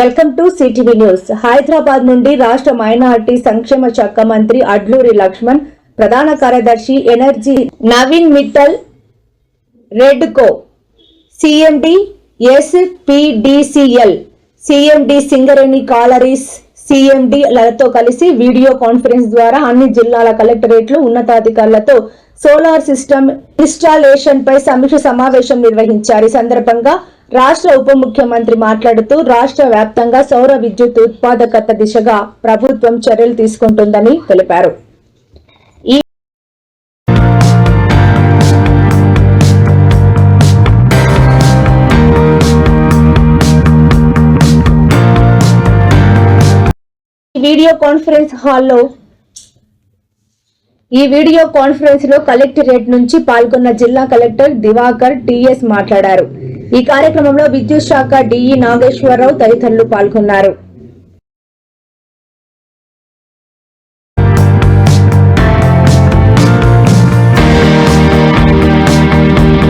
Welcome to CTV news. Hyderabad నుండి రాష్ట్ర minority సంక్షేమ శాఖ మంత్రి అడ్లూరి లక్ష్మణ్ ప్రధాన కార్యదర్శి energy Naveen Mittal REDCO CMD SPDCL CMD Singareni collieries CMD లతో కలిసి వీడియో కాన్ఫరెన్స్ ద్వారా అన్ని జిల్లాల కలెక్టరేట్లు ఉన్నతాధికారులతో సోలార్ సిస్టమ్ ఇన్స్టాలేషన్ పై సమీక్ష సమావేశం నిర్వహించారు. ఈ సందర్భంగా రాష్ట్ర ఉప ముఖ్యమంత్రి మాట్లాడుతూ రాష్ట్ర వ్యాప్తంగా సౌర విద్యుత్ ఉత్పాదకత దిశగా ప్రభుత్వం చర్యలు తీసుకుంటుందని తెలిపారు. ఈ వీడియో కాన్ఫరెన్స్ హాల్లో ఈ వీడియో కాన్ఫరెన్స్లో కలెక్టరేట్ నుంచి పాల్గొన్న జిల్లా కలెక్టర్ దివాకర్ టిఎస్ మాట్లాడారు. ఈ కార్యక్రమంలో విద్యుత్ శాఖ డిఈ నాగేశ్వరరావు తదితరులు పాల్గొన్నారు